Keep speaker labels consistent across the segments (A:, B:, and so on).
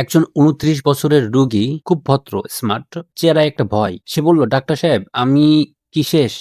A: একজন ২৯ বছরের রোগী খুব ভদ্র, স্মার্ট, চেহারায় একটা ভয়। সে বলল, "ডাক্তার সাহেব, আমি কি শেষ?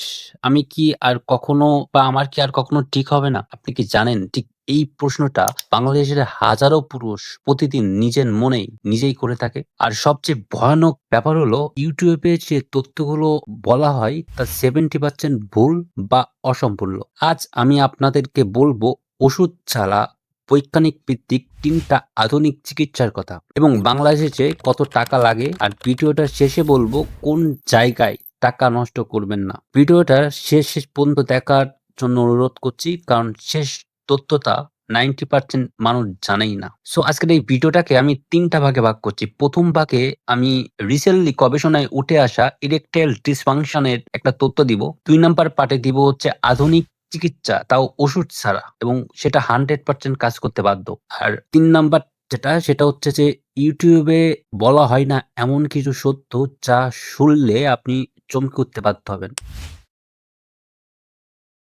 A: আমি কি আর কখনো বা আমার কি আর কখনো ঠিক হবে না?" আপনি কি জানেন ঠিক এই প্রশ্নটা বাংলাদেশের হাজারো পুরুষ প্রতিদিন নিজের মনেই নিজেই করে থাকে। আর সবচেয়ে ভয়ানক ব্যাপার হলো ইউটিউবে যে তথ্যগুলো বলা হয় তার 70% ভুল বা অসম্পূর্ণ। আজ আমি আপনাদেরকে বলব ওষুধ ছাড়া বৈজ্ঞানিক ভিত্তিক তিনটা আধুনিক চিকিৎসার কথা এবং বাংলাদেশে কত টাকা লাগে আর ভিডিওটার শেষে বলব কোন জায়গায় টাকা নষ্ট করবেন না। ভিডিওটা শেষ, শেষ পর্যন্ত দেখার জন্য অনুরোধ করছি কারণ শেষ তথ্যটা 90% মানুষ জানেই না। সো আজকের এই ভিডিওটাকে আমি তিনটা ভাগে ভাগ করছি। প্রথম ভাগে আমি রিসেন্টলি গবেষণায় উঠে আসা ইরেকটাইল ডিসফাংশন এর একটা তথ্য দিব। দুই নাম্বার পার্টে দিব হচ্ছে আধুনিক চিকিৎসা, তাও ওষুধ ছাড়া এবং সেটা 100% কাজ করতে বাধ্য। আর তিন নাম্বার যেটা, সেটা হচ্ছে যে ইউটিউবে বলা হয় না এমন কিছু সত্য যা শুনলে আপনি চমকে উঠতে বাধ্য হবেন।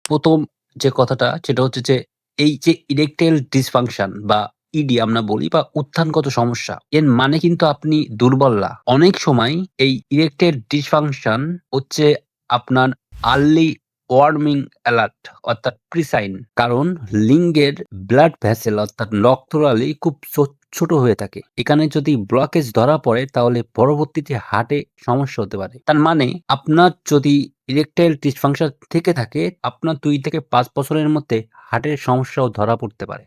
A: প্রথম যে কথাটা, সেটা হচ্ছে যে এই যে ইরেকটাইল ডিসফাংশন বা ইডি আমরা বলি বা উত্থানগত সমস্যা, এর মানে কিন্তু আপনি দুর্বল না। অনেক সময় এই ইরেকটাইল ডিসফাংশন হচ্ছে আপনার আর্লি ওয়ার্মিং অ্যালার্ট অর্থাৎ প্রি-সাইন। কারণ লিঙ্গের ব্লাড ভ্যাসেল অর্থাৎ রক্তনালী খুব ছোট হয়ে থাকে। এখানে যদি ব্লকেজ ধরা পড়ে, তাহলে পরবর্তীতে হার্টে সমস্যা হতে পারে। তার মানে আপনার যদি ইরেকটাইল ডিসফাংশন থেকে থাকে, আপনার দুই থেকে পাঁচ বছরের মধ্যে হার্টের সমস্যাও ধরা পড়তে পারে।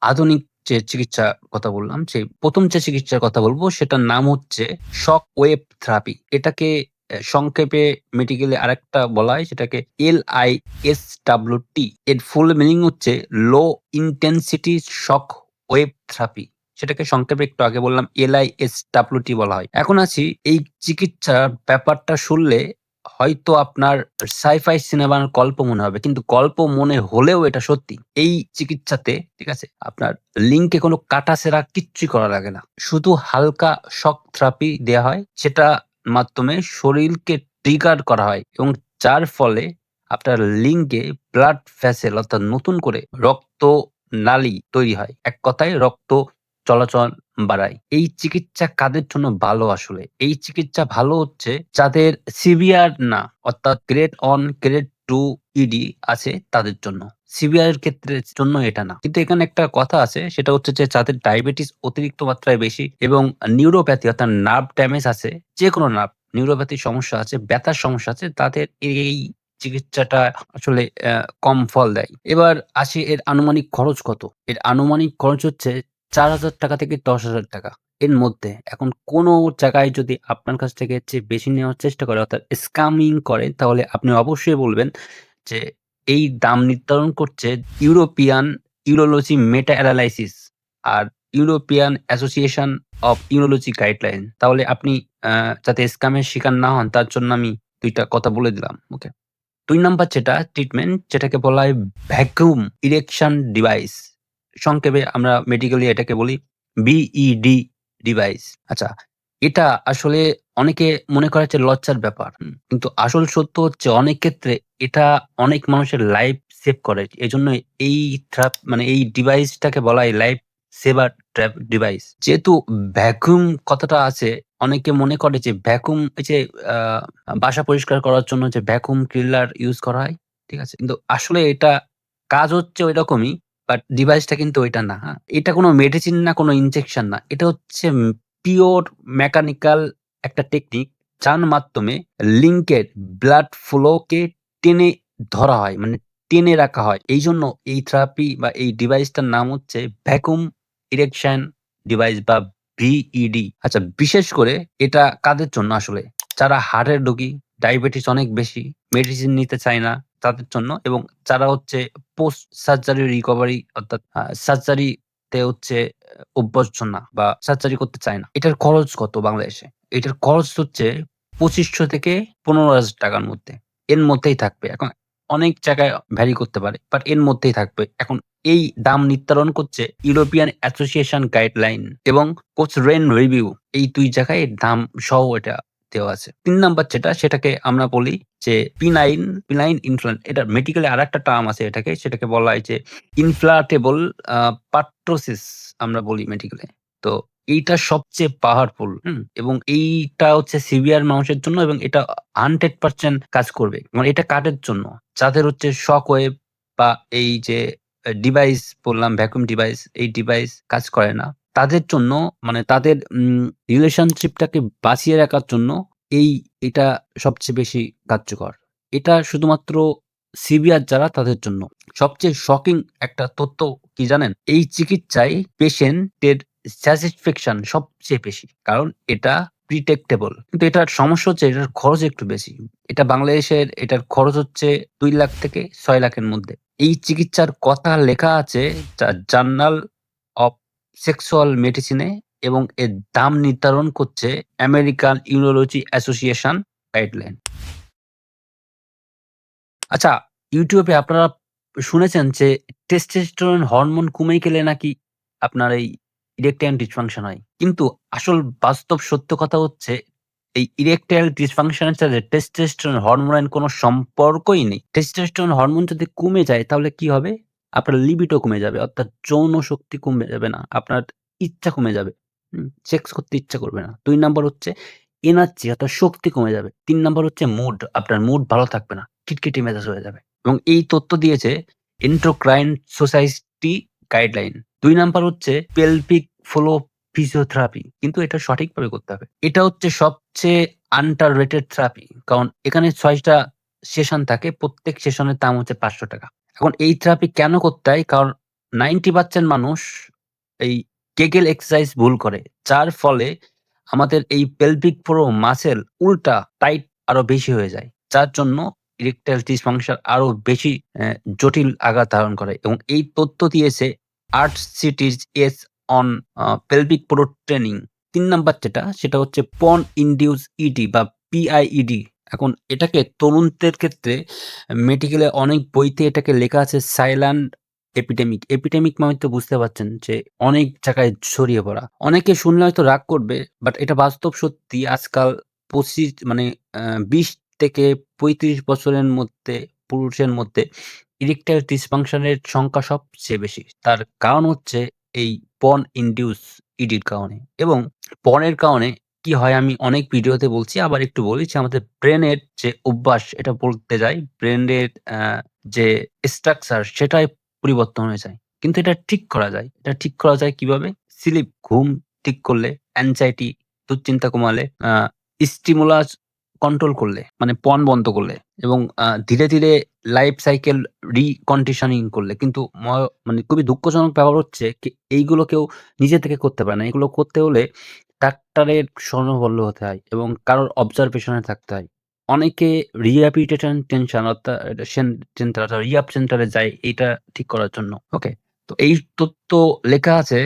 A: আধুনিক যে চিকিৎসার কথা বললাম, সেই প্রথম যে চিকিৎসার কথা বলব, সেটার নাম হচ্ছে শক ওয়েভ থেরাপি। এটাকে সংক্ষেপে মেডিকেলে আরেকটা বলা হয়, সেটাকে LISWT এর ফুল মিনিং হচ্ছে low intensity shock wave therapy. সেটাকে সংক্ষেপে একটু আগে বললাম LISWT বলা হয়। এখন আছি এই চিকিৎসার ব্যাপারটা শুনলে হয়তো আপনার সাই-ফাই সিনেমার গল্প মনে হবে। কিন্তু গল্প মনে হলেও এটা সত্যি। এই চিকিৎসাতে, ঠিক আছে? আপনার লিঙ্কে কোনো কাটা সেরা কিচ্ছুই করা লাগে না। শুধু হালকা শক থেরাপি দেয়া হয়। সেটার মাধ্যমে শরীরকে ট্রিগার করা হয় এবং যার ফলে আপনার লিঙ্গে ব্লাড ভেসেল অর্থাৎ নতুন করে রক্তনালী তৈরি হয়। এক কথায় রক্ত চলাচল বাড়ায়। এই চিকিৎসা কাদের জন্য ভালো আসলে? এই চিকিৎসা ভালো হচ্ছে যাদের সিভিয়ার না অর্থাৎ গ্রেড 1, গ্রেড 2 ইডি আছে তাদের জন্য। সিভিয়ার ক্ষেত্রে জন্য এটা না। কিন্তু এখানে একটা কথা আছে সেটা হচ্ছে যে যাদের ডায়াবেটিস অতিরিক্ত মাত্রায় বেশি এবং নিউরোপ্যাথি অর্থাৎ নার্ভ ড্যামেজ আছে, যে কোনো নার্ভ নিউরোপ্যাথির সমস্যা আছে, ব্যথার সমস্যা আছে তাদের এই চিকিৎসাটা আসলে কম ফল দেয়। এবার আসি এর আনুমানিক খরচ কত? এর আনুমানিক খরচ হচ্ছে ৳৪,০০০ থেকে ৳১০,০০০ এর মধ্যে। এখন কোনো জায়গায় যদি আপনার কাছ থেকে বেশি নেওয়ার চেষ্টা করে অর্থাৎ স্ক্যামিং করে তাহলে আপনি অবশ্যই বলবেন যে এই দাম নির্ধারণ করছে European urology meta analysis R European association of urology guideline. তাহলে আপনি যাতে স্ক্যামের শিকার না হন তার জন্য আমি দুইটা কথা বলে দিলাম। ওকে। দুই নাম্বার যেটা ট্রিটমেন্ট যেটাকে বলা হয় ভ্যাকুয়াম ইরেকশন ডিভাইস। সংক্ষেপে আমরা মেডিকেলি এটাকে বলি বিইডি ডিভাইস। আচ্ছা, এটা আসলে অনেকে মনে করে যে লজ্জার ব্যাপার। কিন্তু আসল সত্য হচ্ছে অনেক ক্ষেত্রে এটা অনেক মানুষের লাইফ সেভ করে। এজন্য এই থ্রাপ মানে এই ডিভাইসটাকে বলা হয় লাইফ সেভার ট্র্যাপ ডিভাইস। যেহেতু ভ্যাকুয়াম কথাটা আছে অনেকে মনে করে যে ভ্যাকুয়াম এই যে আ বাসা পরিষ্কার করার জন্য যে ভ্যাকুয়াম ক্লিনার ইউজ করা হয়, ঠিক আছে? কিন্তু আসলে এটা কাজ হচ্ছে ঐরকমই বাট ডিভাইসটা কিন্তু ওইটা না, হ্যাঁ? এটা কোনো মেডিসিন না, কোনো ইনজেকশন না। এটা হচ্ছে পিওর মেকানিক্যাল একটা টেকনিক যার মাধ্যমে লিঙ্কের ব্লাড ফ্লো কে টেনে ধরা হয়। মানে টেনে রাখা হয়। এই জন্য এই থেরাপি বা এই ডিভাইসটার নাম হচ্ছে ভ্যাকুম ইরেকশন ডিভাইস বা ভিইডি। আচ্ছা বিশেষ করে এটা কাদের জন্য আসলে? যারা হার্টের রোগী, ডায়াবেটিস অনেক বেশি, মেডিসিন নিতে চায় না তাদের জন্য এবং যারা হচ্ছে পোস্ট সার্জারি রিকভারি অর্থাৎ আ সার্জারিতে হচ্ছে অভ্যস্ত না বা সার্জারি করতে চায় না। এটার খরচ কত বাংলাদেশে? এটার খরচ হচ্ছে পঁচিশশো থেকে পনেরো হাজার টাকার মধ্যে। এর মধ্যেই থাকবে। এখন অনেক জায়গায় ভ্যারি করতে পারে। বাট এর মধ্যেই থাকবে। এখন এই দাম নির্ধারণ করছে ইউরোপিয়ান অ্যাসোসিয়েশন গাইডলাইন এবং কোচ রেন রিভিউ এই দুই জায়গায় দাম সহ এটা দেওয়া আছে। ৩ নাম্বার যেটা সেটাকে আমরা বলি যে পিনাইন, পিনাইন ইনফ্লান্ট এটা মেডিকেলে আর একটা টার্ম আছে এটাকে সেটাকে বলা হয় যে ইনফ্লাটেবল আ পার্টোসিস আমরা বলি মেডিকেলে। তো এইটা সবচেয়ে পাওয়ারফুল? এবং এইটা হচ্ছে সিভিয়ার মানুষের জন্য এবং এটা 100% কাজ করবে। মানে এটা কাদের জন্য? যাদের হচ্ছে শক ওয়েভ বা এই যে ডিভাইস বললাম ভ্যাকুম ডিভাইস, এই ডিভাইস কাজ করে না। তাদের জন্য মানে তাদের রিলেশনশিপটাকে বাঁচিয়ে রাখার জন্য এই, এটা সবচেয়ে বেশি কার্যকর। এটা শুধুমাত্র সিবিআর যারা তাদের জন্য। সবচেয়ে শকিং একটা তথ্য কি জানেন? এই চিকিৎসায় পেশেন্টের স্যাটিসফ্যাকশন সবচেয়ে বেশি। কারণ এটা প্রিটেক্টেবল। কিন্তু এটার সমস্যা হচ্ছে এটার খরচ একটু বেশি। এটা বাংলাদেশের, এটার খরচ হচ্ছে দুই লাখ থেকে ছয় লাখের মধ্যে। এই চিকিৎসার কথা লেখা আছে জা জার্নাল সেক্সুয়াল মেডিসিনে এবং এর দাম নির্ধারণ করছে আমেরিকান ইউরোলজি অ্যাসোসিয়েশন গাইডলাইন। আচ্ছা, ইউটিউবে আপনারা শুনেছেন যে টেস্টোস্টেরন হরমোন কমে গেলে নাকি আপনার এই ইরেকটাইল ডিসফাংশন হয়। কিন্তু আসল বাস্তব সত্য কথা হচ্ছে এই ইরেকটাইল ডিসফাংশন এর সাথে টেস্টোস্টেরন হরমোনের কোনো সম্পর্কই নেই। টেস্টোস্টেরন হরমোন যদি কমে যায় তাহলে কি হবে? আপনার লিবিডো কমে যাবে। অর্থাৎ যৌন শক্তি কমে যাবে না। আপনার ইচ্ছা কমে যাবে। সেক্স করতে ইচ্ছা করবে না। দুই নাম্বার হচ্ছে এনার্জি অর্থাৎ শক্তি কমে যাবে। তিন নাম্বার হচ্ছে মুড। আপনার মুড ভালো থাকবে না। খিটখিটে মেজাজ হয়ে যাবে। এবং এই তথ্য দিয়েছে এন্ডোক্রাইন সোসাইটি গাইডলাইন। দুই নাম্বার হচ্ছে পেলভিক ফ্লো ফিজিওথেরাপি। কিন্তু এটা সঠিকভাবে করতে হবে। এটা হচ্ছে সবচেয়ে আন্ডার রেটেড থেরাপি। কারণ এখানে ছয়টা সেশন থাকে। প্রত্যেক সেশনের দাম হচ্ছে ৳৫০০ এখন এই থেরাপি কেন করতে হয়? কারণ 90% মানুষ এই কেগেল এক্সারসাইজ ভুল করে। যার ফলে আমাদের এই পেলভিক ফ্লো মাসেল উল্টা টাইট আরও বেশি হয়ে যায়। যার জন্য ইরেকটাইল ডিসফাংশন আরও বেশি জটিল আঘাত ধারণ করে এবং এই তথ্য দিয়েছে art cities as on pelvic floor training. তিন নাম্বার যেটা, সেটা হচ্ছে পন ইনডিউস ইডি বা পিআইইডি। এখন এটাকে তরুণদের ক্ষেত্রে মেডিকেলে অনেক বইতে এটাকে লেখা আছে সাইলেন্ট এপিডেমিক। এপিডেমিক মানে তো বুঝতে পারছেন যে অনেক জায়গায় ছড়িয়ে পড়া। অনেকে শুনলে হয়তো রাগ করবে। বাট এটা বাস্তব সত্যি আজকাল ২৫ মানে ২০ থেকে ৩৫ বছরের মধ্যে, পুরুষের মধ্যে ইরেকটাইল ডিসফাংশন এর সংখ্যা সবচেয়ে বেশি। তার কারণ হচ্ছে এই পর্ন ইন্ডিউস ইডির কারণে এবং পনেরো কারণে কি হয় আমি অনেক ভিডিওতে বলছি আবার একটু বলি যে আমাদের ব্রেনের যে অভ্যাস এটা বলতে যাই ব্রেনের যে স্ট্রাকচার সেটাই পরিবর্তন হয়ে যায়। কিন্তু এটা ঠিক করা যায়। এটা ঠিক করা যায় কীভাবে? স্লিপ ঘুম ঠিক করলে, অ্যাংজাইটি দুশ্চিন্তা কমালে, স্টিমুলাস কন্ট্রোল করলে মানে পণ বন্ধ করলে এবং ধীরে, ধীরে লাইফ সাইকেল রিকন্ডিশনিং করলে। কিন্তু মানে খুবই দুঃখজনক ব্যাপার হচ্ছে কি এইগুলো কেউ নিজে থেকে করতে পারে না। এগুলো করতে হলে ডাক্তারের শরণাপন্ন হতে হয় এবং কারোর অবজারভেশন থাকতে হয়। অনেকে রিহ্যাবিলিটেশন টেনশন অর্থাৎ সেন সেন্টার অর্থাৎ রিহ্যাব সেন্টারে যায় এটা ঠিক করার জন্য। ওকে? তো এই তথ্য লেখা আছে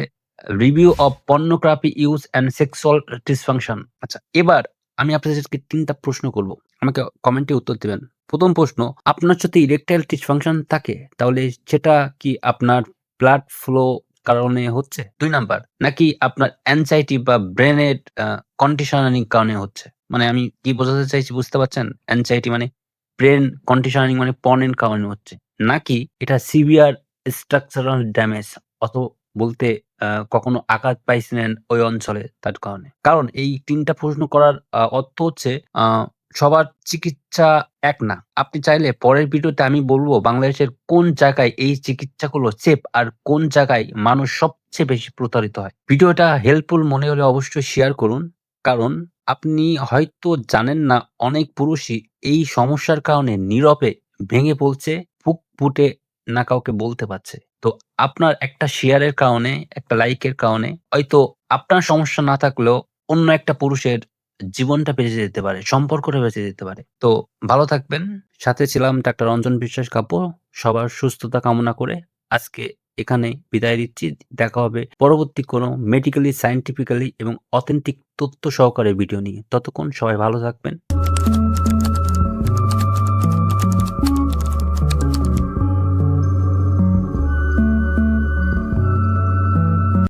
A: review of pornography use and sexual dysfunction. আচ্ছা এবার আমি আপনাদেরকে ৩ টা প্রশ্ন করব। আমাকে কমেন্টে উত্তর দিবেন। প্রথম প্রশ্ন, আপনার যদি ইরেকটাইল ডিসফাংশন থাকে, তাহলে সেটা কি আপনার ব্লাড ফ্লো কারণে হচ্ছে? দুই নাম্বার, নাকি আপনার অ্যাংজাইটি বা ব্রেনের আ কন্ডিশনিং কারণে হচ্ছে? মানে আমি কি বোঝাতে চাইছি বুঝতে পারছেন? অ্যাংজাইটি মানে ব্রেন কন্ডিশনিং মানে পর্নের কারণে হচ্ছে। নাকি এটা সিভিয়ার স্ট্রাকচারাল ড্যামেজ অত বলতে কখনো আঘাত পাইছিলেন ওই অঞ্চলে তার কারণে। কারণ এই তিনটা প্রশ্ন করার অর্থ হচ্ছে সবার চিকিৎসা এক না। আপনি চাইলে পরের ভিডিওতে আমি বলব বাংলাদেশের কোন জায়গায় এই চিকিৎসাগুলো সেফ আর কোন জায়গায় মানুষ সবচেয়ে বেশি প্রতারিত হয়। ভিডিওটা হেল্পফুল মনে হলে অবশ্যই শেয়ার করুন। কারণ আপনি হয়তো জানেন না অনেক পুরুষই এই সমস্যার কারণে নীরবে ভেঙে পড়ছে, বুক ফুটে না কাউকে বলতে পারছে। তো আপনার একটা শেয়ারের কারণে, একটা লাইকের কারণে হয়তো আপনার সমস্যা না থাকলেও অন্য একটা পুরুষের জীবনটা বেঁচে যেতে পারে, সম্পর্কটা বেঁচে যেতে পারে। তো ভালো থাকবেন। সাথে ছিলাম ডাক্তার রঞ্জন বিশ্বাস কাব্য। সবার সুস্থতা কামনা করে আজকে এখানে বিদায় দিচ্ছি। দেখা হবে পরবর্তী কোনো মেডিকেলি, সায়েন্টিফিক্যালি এবং অথেন্টিক তথ্য সহকারে ভিডিও নিয়ে। ততক্ষণ সবাই ভালো থাকবেন।